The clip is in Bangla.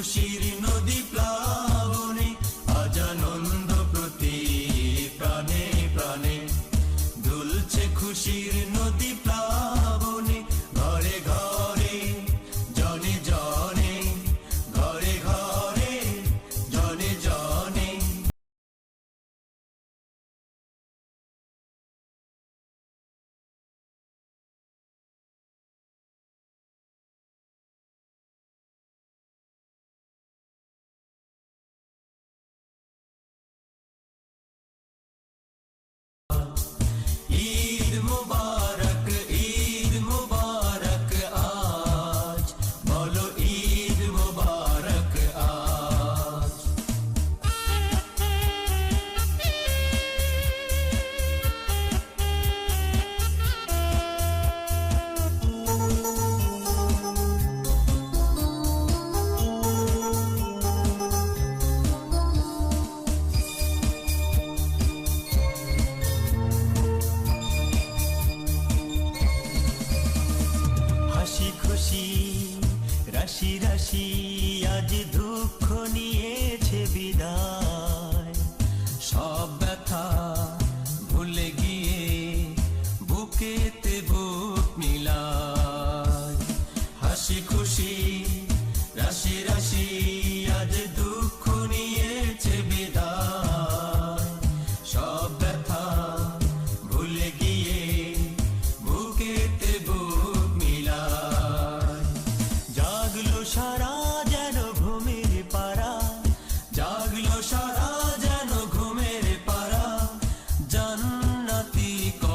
খুশির রাশি রাশি আজ দুঃখ নিয়েছে ti.